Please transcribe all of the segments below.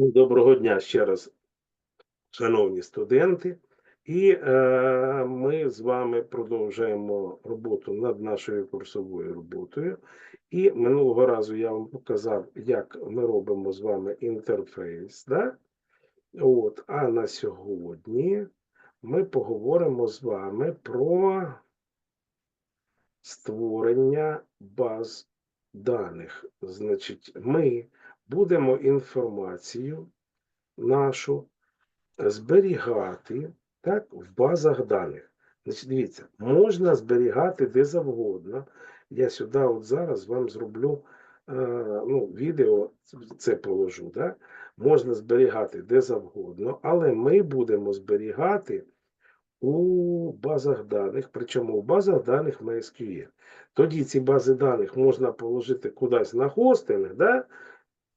Доброго дня ще раз, шановні студенти. І е, ми з вами продовжуємо роботу над нашою курсовою роботою. І минулого разу я вам показав, як ми робимо з вами інтерфейс. Да? От, а на сьогодні ми поговоримо з вами про створення баз даних. Значить, ми будемо інформацію нашу зберігати так, в базах даних. Значить, дивіться, можна зберігати де завгодно. Я сюди от зараз вам зроблю е, ну, відео, це положу. Да? Можна зберігати де завгодно, але ми будемо зберігати у базах даних, причому в базах даних MySQL. Тоді ці бази даних можна положити кудись на хостинг, да?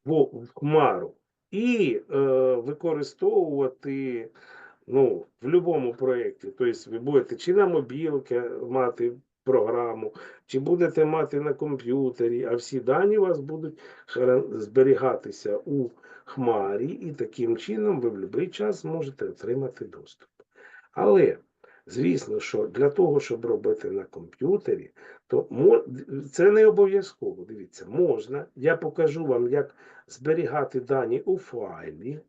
В, хмару, і е, використовувати ну, в будь-якому проєкті. Тобто ви будете чи на мобілки мати програму, чи будете мати на комп'ютері, а всі дані у вас будуть зберігатися у хмарі, і таким чином ви в будь-який час зможете отримати доступ. Але, звісно, що для того, щоб робити на комп'ютері, то це не обов'язково. Дивіться, можна. Я покажу вам, як зберігати дані у файлі.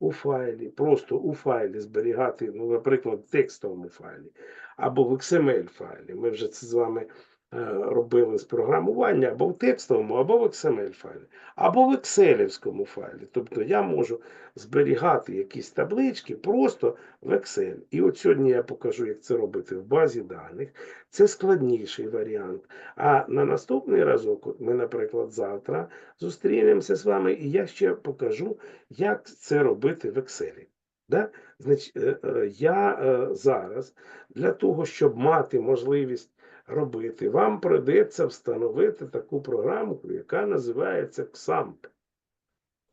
У файлі, просто у файлі зберігати, ну, наприклад, в текстовому файлі або в XML файлі. Ми вже це з вами робили з програмування або в текстовому, або в XML файлі, або в Excel файлі. Тобто я можу зберігати якісь таблички просто в Excel. І от сьогодні я покажу, як це робити в базі даних. Це складніший варіант. А на наступний разок, от ми, наприклад, завтра зустрінемося з вами, і я ще покажу, як це робити в Excel. Да? Значить, е, е, я е, зараз для того, щоб мати можливість робити, вам прийдеться встановити таку програму, яка називається XAMPP.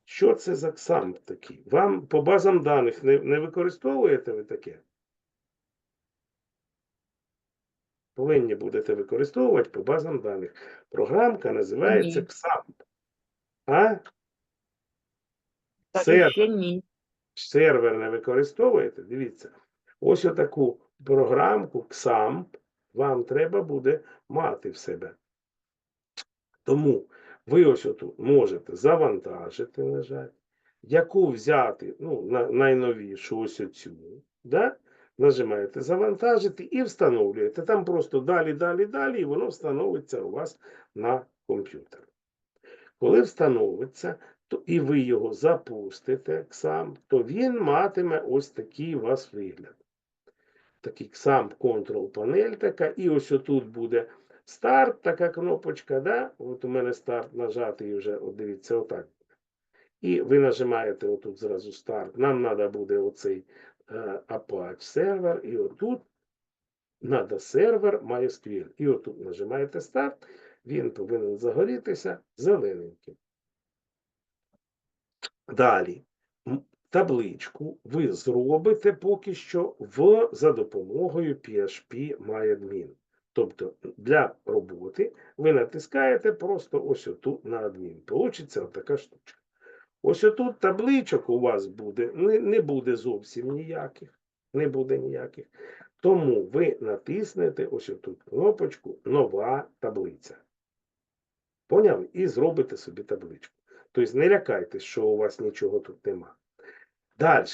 Що це за XAMPP такий? Вам по базам даних не, не використовуєте ви таке? Повинні будете використовувати по базам даних. Програмка називається Ні. XAMPP. А? Так Це- ще ні. сервер не використовуєте, дивіться, ось отаку програмку XAMPP вам треба буде мати в себе. Тому ви ось отут можете завантажити, на жаль, яку взяти, ну, на, найновішу ось оцю, да? нажимаєте завантажити і встановлюєте. Там просто далі, далі, далі, і воно встановиться у вас на комп'ютер. Коли встановиться, то і ви його запустите сам, то він матиме ось такий у вас вигляд. Такий сам контрол панель така, і ось отут буде старт, така кнопочка, да? От у мене старт нажатий вже, от дивіться, отак. І ви нажимаєте отут зразу старт. Нам треба буде оцей е, Apache сервер, і отут треба сервер MySQL. І отут нажимаєте старт, він повинен загорітися зелененьким. Далі. Табличку ви зробите поки що в, за допомогою PHP MyAdmin. Тобто для роботи ви натискаєте просто ось отут на адмін. Получиться отака штучка. Ось отут табличок у вас буде, не, не буде зовсім ніяких. Не буде ніяких. Тому ви натиснете ось отут кнопочку Нова таблиця. Поняли? І зробите собі табличку. Тобто не лякайтесь, що у вас нічого тут нема. Далі,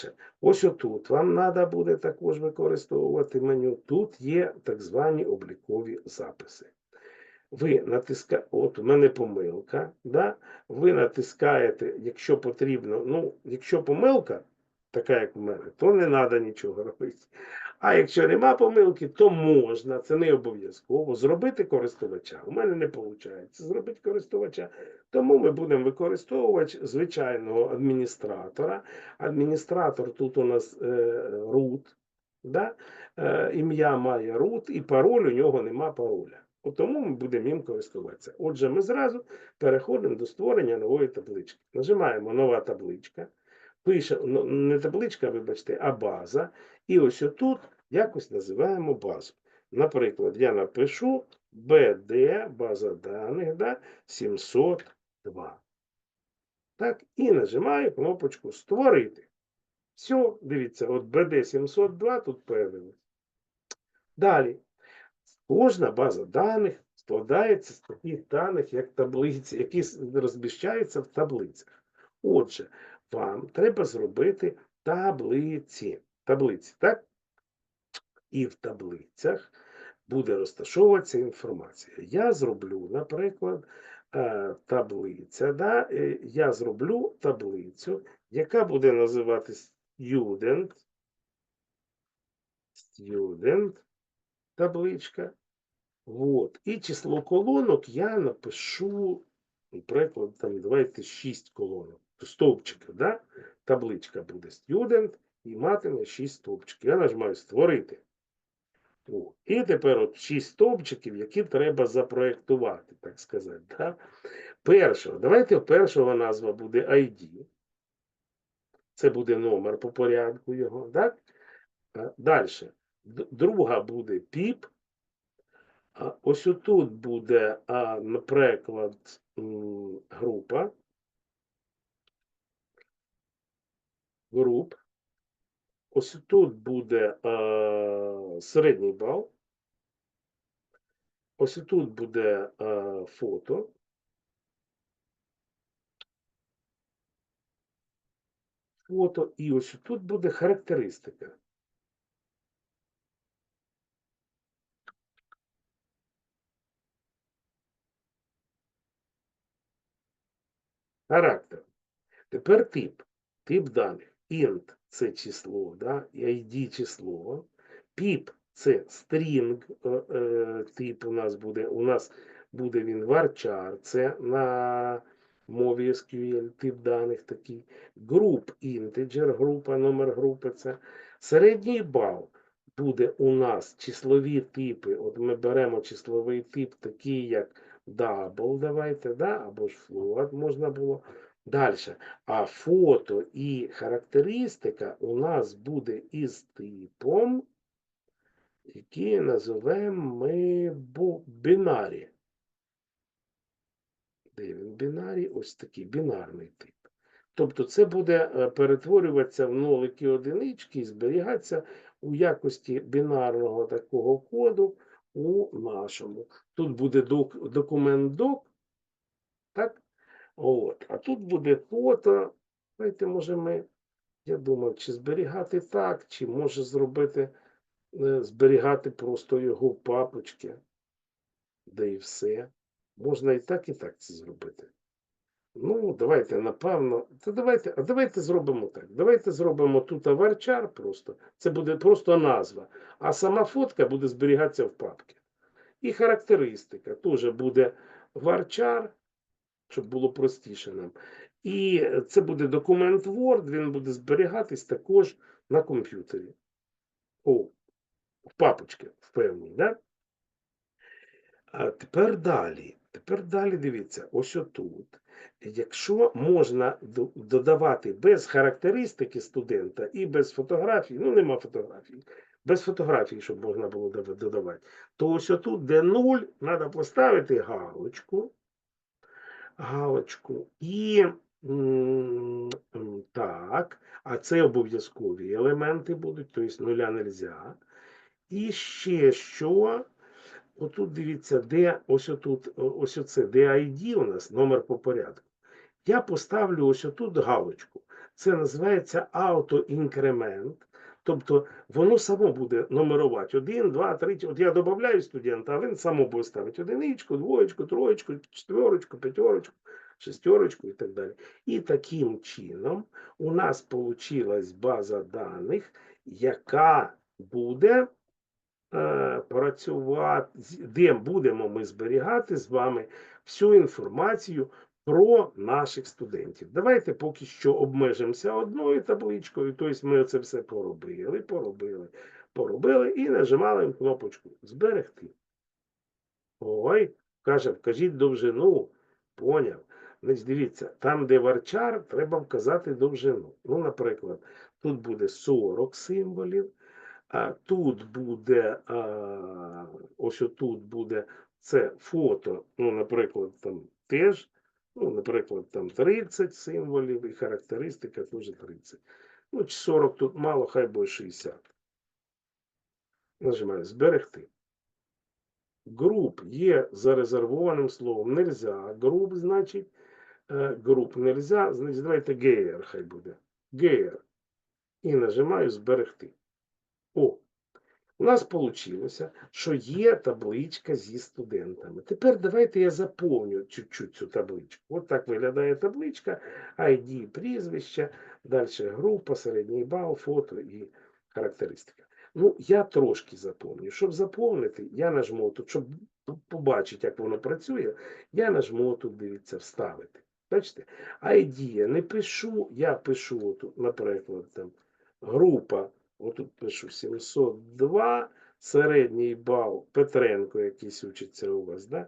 ось отут вам треба буде також використовувати меню. Тут є так звані облікові записи. Ви натискаєте, от у мене помилка, да? ви натискаєте, якщо потрібно, ну, якщо помилка, така як в мене, то не треба нічого робити. А якщо нема помилки, то можна, це не обов'язково, зробити користувача. У мене не виходить зробити користувача, тому ми будемо використовувати звичайного адміністратора. Адміністратор тут у нас е, root, да? е, ім'я має root, і пароль у нього нема пароля. Тому ми будемо їм користуватися. Отже, ми зразу переходимо до створення нової таблички. Нажимаємо нова табличка. Пише ну, не табличка, вибачте, а база. І ось отут якось називаємо базу. Наприклад, я напишу BD, база даних, да, 702. Так, і нажимаю кнопочку Створити. Все, дивіться, от BD702 тут появилось. Далі. Кожна база даних складається з таких даних, як таблиці, які розміщаються в таблицях. Отже, вам треба зробити таблиці. Таблиці, так? І в таблицях буде розташовуватися інформація. Я зроблю, наприклад, е, таблиця. Да? е, Я зроблю таблицю, яка буде називатись Student. Student табличка. Вот. І число колонок я напишу, наприклад, там, давайте 6 колонок. Стовпчиків, да? Табличка буде student і матиме 6 стовпчиків. Я нажимаю створити. О, і тепер от 6 стовпчиків, які треба запроєктувати, так сказати. Да? Першого, давайте першого назва буде ID. Це буде номер по порядку його, так? Далі. Друга буде. А ось отут буде, наприклад, група. Груп. Ось тут буде а, середній бал. Ось тут буде а, фото. Фото, і ось тут буде характеристика. Характер. Тепер тип. Тип даних. Int це число, да? ID число. Pip це string е, е, тип у нас буде. У нас буде він varchar, це на мові SQL тип даних такий. Group integer, група, номер групи це. Середній бал буде у нас числові типи. От ми беремо числовий тип, такий як double, давайте, да? або ж float можна було. Далі. А фото і характеристика у нас буде із типом, який називаємо ми бінарі. Де він бінарі? Ось такий бінарний тип. Тобто це буде е, перетворюватися в нолики одинички і зберігатися у якості бінарного такого коду у нашому. Тут буде док, документ док? От. А тут буде фото. Давайте, може, ми, я думав, чи зберігати так, чи може зробити, е, зберігати просто його папочки. де і все. Можна і так, і так це зробити. Ну, давайте, напевно, то давайте, а давайте зробимо так. Давайте зробимо тут аварчар просто. Це буде просто назва. А сама фотка буде зберігатися в папці. І характеристика теж буде варчар, щоб було простіше нам. І це буде документ Word, він буде зберігатись також на комп'ютері. О, в папочці, в певній, да? А тепер далі. Тепер далі дивіться, ось отут. Якщо можна додавати без характеристики студента і без фотографій, ну нема фотографій, без фотографій, щоб можна було додавати, то ось отут, де 0, треба поставити галочку. Галочку. І так, а це обов'язкові елементи будуть, тобто нуля нельзя. І ще що? Отут дивіться, де ось отут, ось оце, де ID у нас, номер по порядку. Я поставлю ось отут галочку. Це називається автоінкремент. Тобто воно само буде нумерувати 1, 2, 3. От я додаю студента, а він само буде ставити одиничку, двоєчку, троєчку, четверочку, п'ятерочку, шестерочку і так далі. І таким чином у нас вийшла база даних, яка буде е, працювати, де будемо ми зберігати з вами всю інформацію про наших студентів. Давайте поки що обмежимося одною табличкою, тобто ми це все поробили, поробили, поробили і нажимали кнопочку Зберегти. Ой, каже, вкажіть довжину. Поняв. Значить, дивіться, там, де варчар, треба вказати довжину. Ну, наприклад, тут буде 40 символів, а тут буде, а, ось отут буде це фото, ну, наприклад, там теж Ну, наприклад, там 30 символів і характеристика теж 30. Ну, чи 40 тут мало, хай буде 60. Нажимаю зберегти. Груп є зарезервованим словом. Нельзя. Груп, значить, е, груп нельзя. Значить, давайте геєр хай буде. Геєр. І нажимаю зберегти. О, у нас вийшло, що є табличка зі студентами. Тепер давайте я заповню чуть-чуть цю табличку. От так виглядає табличка, ID, прізвище, далі група, середній бал, фото і характеристика. Ну, я трошки заповню. Щоб заповнити, я нажму тут, щоб побачити, як воно працює, я нажму тут, дивіться, вставити. Бачите? ID я не пишу, я пишу тут, наприклад, там, група, отут пишу 702, середній бал Петренко якийсь учиться у вас, да?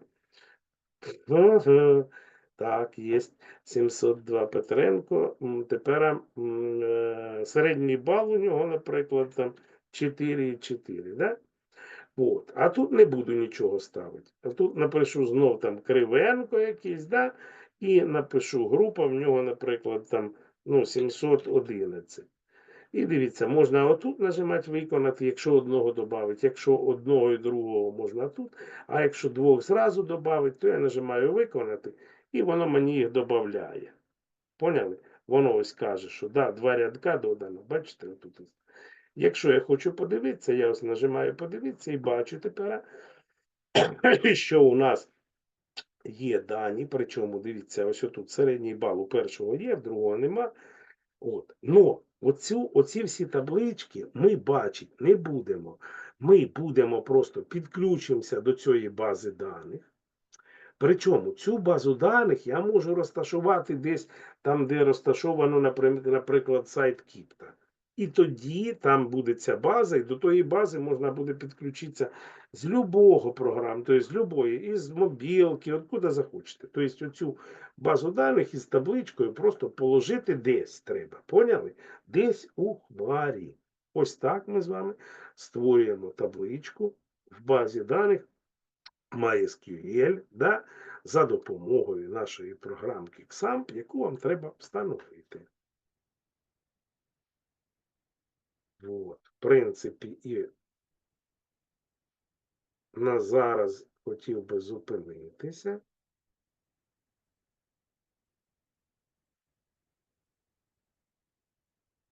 Так, є 702 Петренко. Тепер е, середній бал у нього, наприклад, там 4,4, да? От. А тут не буду нічого ставити. А тут напишу знов там Кривенко якийсь, да? і напишу група, в нього, наприклад, там ну, 711. І дивіться, можна отут нажимати виконати, якщо одного додати. Якщо одного і другого можна тут. А якщо двох зразу додати, то я нажимаю виконати, і воно мені їх додає. Поняли? Воно ось каже, що да, два рядка додано. Бачите, отут. Якщо я хочу подивитися, я ось нажимаю подивитися і бачу тепер, що у нас є дані, причому дивіться, ось тут середній бал у першого є, в другого нема. От. Но оцю, оці всі таблички ми бачити не будемо. Ми будемо просто підключимося до цієї бази даних. Причому цю базу даних я можу розташувати десь там, де розташовано, наприклад, сайт Кіпта. І тоді там буде ця база, і до тої бази можна буде підключитися з любого програми, тобто з любої, із мобілки, откуда захочете. Тобто оцю базу даних із табличкою просто положити десь треба. Поняли? Десь у хмарі. Ось так ми з вами створюємо табличку в базі даних MySQL, да, за допомогою нашої програмки XAMPP, яку вам треба встановити. От, в принципі, і на зараз хотів би зупинитися.